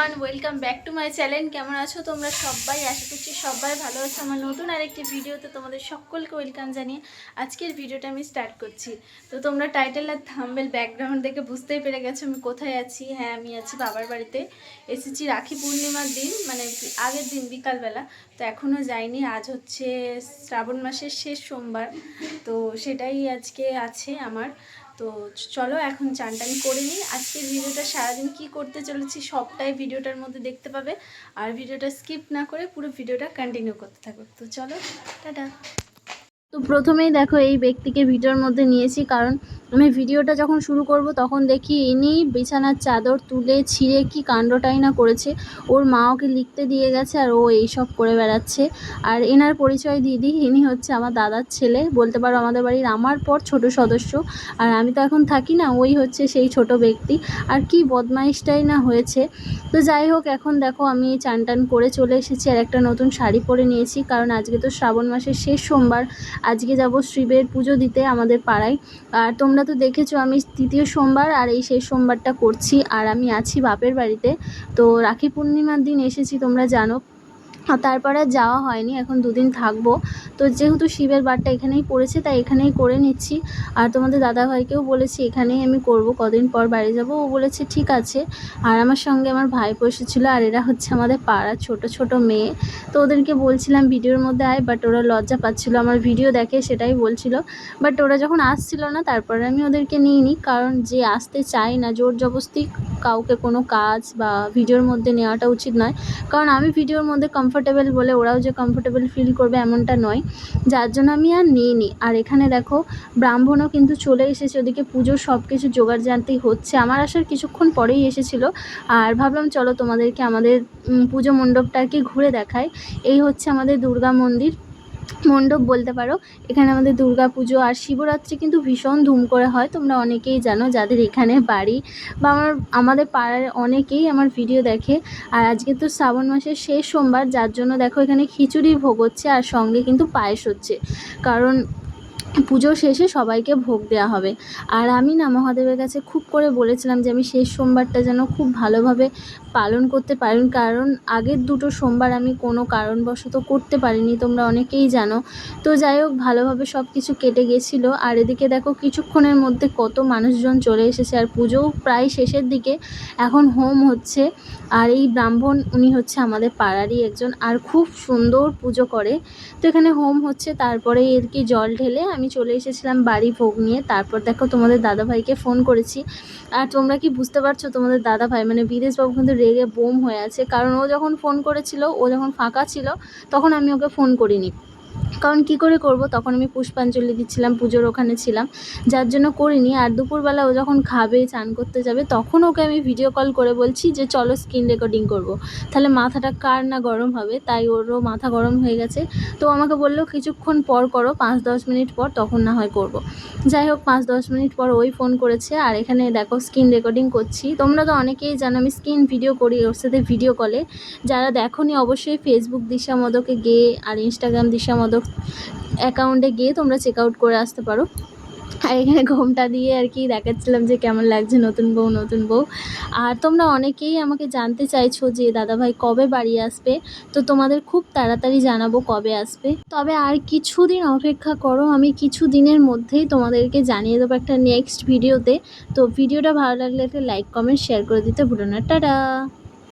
Everyone welcome back to my channel কেমন আছো তোমরা সবাই? আশা করছি সবাই ভালো আছো। আমার নতুন আরেকটি ভিডিওতে তোমাদের সকলকে ওয়েলকাম জানিয়ে আজকের ভিডিওটা আমি স্টার্ট করছি। তো তোমরা টাইটেল আর থাম্বেল ব্যাকগ্রাউন্ড দেখে বুঝতেই পেরে গেছো আমি কোথায় আছি। হ্যাঁ আমি আছি বাবার বাড়িতে। এসেছি রাখি পূর্ণিমার দিন মানে আগের দিন বিকালবেলা। তো এখনও যাইনি। আজ হচ্ছে শ্রাবণ মাসের শেষ সোমবার। তো সেটাই আজকে আছে আমার। তো চলো এখন চান টান করে নিই। আজকের ভিডিওটা সারাদিন কি করতে চলেছি সবটাই ভিডিওটার মধ্যে দেখতে পাবে। আর ভিডিওটা স্কিপ না করে পুরো ভিডিওটা কন্টিনিউ করতে থাকো। তো চলো, টাটা। তো প্রথমেই দেখো এই ব্যক্তিকে ভিডিওর মধ্যে নিয়েছি, কারণ আমি ভিডিওটা যখন শুরু করব তখন দেখি ইনি বিছানার চাদর তুলে ছিঁড়ে কি কাণ্ডটাই না করেছে। ওর মা ওকে লিখতে দিয়ে গেছে আর ও এইসব করে বেড়াচ্ছে। আর এনার পরিচয় দিদি, ইনি হচ্ছে আমার দাদার ছেলে। বলতে পারো আমাদের বাড়ির আমার পর ছোট সদস্য। আর আমি তো এখন থাকি না, ওই হচ্ছে সেই ছোট ব্যক্তি। আর কি বদমাইশটাই না হয়েছে। তো যাই হোক, এখন দেখো আমি চান টান করে চলে এসেছি আর একটা নতুন শাড়ি পরে নিয়েছি, কারণ আজকে তো শ্রাবণ মাসের শেষ সোমবার। আজকে যাব শিবের পুজো দিতে আমাদের পাড়ায়। আর তোমরা তো দেখেছ আমি তৃতীয় সোমবার আর এই শেষ সোমবারটা করছি। আর আমি আছি বাপের বাড়িতে। তো রাখি পূর্ণিমার দিন এসেছি, তোমরা জানো। তারপরে আর যাওয়া হয়নি, এখন দুদিন থাকব। তো যেহেতু শিবের বারটা এখানেই পড়েছে, তাই এখানেই করে নিচ্ছি। আর তোমাদের দাদাভাইকেও বলেছি, এখানেই আমি করব, কদিন পর বাড়ি যাব। ও বলেছে, ঠিক আছে। আর আমার সঙ্গে আমার ভাই এসেছিল, আর এরা হচ্ছে আমাদের পাড়ার ছোট ছোট মেয়ে। তো ওদেরকে বলছিলাম, ভিডিওর মধ্যে আয়। বাট ওরা লজ্জা পাচ্ছিলো, আমার ভিডিও দেখে সেটাই বলছিল। বাট ওরা যখন আসছিল না, তারপরে আমি ওদেরকে নিইনি। কারণ যে আসতে চায় না, জোর জবস্তি কাউকে কোনো কাজ বা ভিডিওর মধ্যে নেওয়াটা উচিত নয়। কারণ আমি ভিডিওর মধ্যে কমফোর্টেবল বলে ওরাও যে কমফোর্টেবল ফিল করবে এমনটা নয়। যার জন্য আমি আর নিইনি। আর এখানে দেখো, ব্রাহ্মণও কিন্তু চলে এসেছে ওদিকে পুজোর সব কিছু জোগাড় জানতেই হচ্ছে। আমার আসার কিছুক্ষণ পরেই এসেছিল। আর ভাবলাম, চলো তোমাদেরকে আমাদের পুজো মণ্ডপটা আর কি ঘুরে দেখায় এই হচ্ছে আমাদের দুর্গা মন্দির। মণ্ডপ বলতে পারো। এখানে আমাদের দুর্গা পুজো আর শিবরাত্রি কিন্তু ভীষণ ধুম করে হয়। তোমরা অনেকেই জানো যাদের এখানে বাড়ি বা আমার, আমাদের পাড়ার অনেকেই আমার ভিডিও দেখে। আর আজকে তো শ্রাবণ মাসের শেষ সোমবার, যার জন্য দেখো এখানে খিচুড়ি ভোগ হচ্ছে আর সঙ্গে কিন্তু পায়েস হচ্ছে। কারণ পুজো শেষে সবাইকে ভোগ দেওয়া হবে। আর আমি না মহাদেবের কাছে খুব করে বলেছিলাম যে, আমি শেষ সোমবারটা যেন খুব ভালোভাবে পালন করতে পারেন কারণ আগের দুটো সোমবার আমি কোনো কারণবশত করতে পারিনি, তোমরা অনেকেই জানো। তো যাই হোক, ভালোভাবে সব কিছু কেটে গেছিল। আর এদিকে দেখো, কিছুক্ষণের মধ্যে কত মানুষজন চলে এসেছে। আর পুজোও প্রায় শেষের দিকে এখন হোম হচ্ছে। আর এই ব্রাহ্মণ, উনি হচ্ছে আমাদের পাড়ারই একজন। আর খুব সুন্দর পুজো করে। তো এখানে হোম হচ্ছে, তারপরে এর কি জল ঢেলে আমি চলে এসেছিলাম বাড়ি ভোগ নিয়ে। তারপর দেখো তোমাদের দাদাভাইকে ফোন করেছি। আর তোমরা কি বুঝতে পারছ তোমাদের দাদাভাই? মানে বিদেশবাবু কিন্তু রেগে বোম হয়ে আছে। কারণ ও যখন ফোন করেছিল, ও যখন ফাঁকা ছিল, তখন আমি ওকে ফোন করিনি। কারণ কী করে করব? তখন আমি পুষ্পাঞ্জলি দিচ্ছিলাম, পুজোর ওখানে ছিলাম। যার জন্য করিনি। আর দুপুরবেলা ও যখন খাবে, চান করতে যাবে, তখন ওকে আমি ভিডিও কল করে বলছি যে, চলো স্ক্রিন রেকর্ডিং করব। তাহলে মাথাটা কার না গরম হবে? তাই ওরও মাথা গরম হয়ে গেছে। তো আমাকে বলল, কিছুক্ষণ পর করো পাঁচ দশ মিনিট পর, তখন না হয় করব। যাই হোক পাঁচ দশ মিনিট পর ওই ফোন করেছে। আর এখানে দেখো স্ক্রিন রেকর্ডিং করছি। তোমরা তো অনেকেই জানো, আমি স্ক্রিন ভিডিও করি ওর সাথে ভিডিও কলে যারা দেখোনি, অবশ্যই ফেসবুক দিশা মদকে গিয়ে আর ইনস্টাগ্রাম দিশা মদক অ্যাকাউন্টে গিয়ে তোমরা চেক আউট করে আসতে পারো। আর এখানে ঘোমটা দিয়ে আর কি দেখাচ্ছিলাম যে কেমন লাগছে নতুন বউ নতুন বউ। আর তোমরা অনেকেই আমাকে জানতে চাইছো যে, দাদাভাই, কবে বাড়ি আসবে? তো তোমাদের খুব তাড়াতাড়ি জানাব কবে আসবে। তবে আর কিছুদিন অপেক্ষা করো, আমি কিছু দিনের মধ্যেই তোমাদেরকে জানিয়ে দেবো একটা নেক্সট ভিডিওতে তো ভিডিওটা ভালো লাগলে একটা লাইক কমেন্ট শেয়ার করে দিতে ভুলো না। টাটা!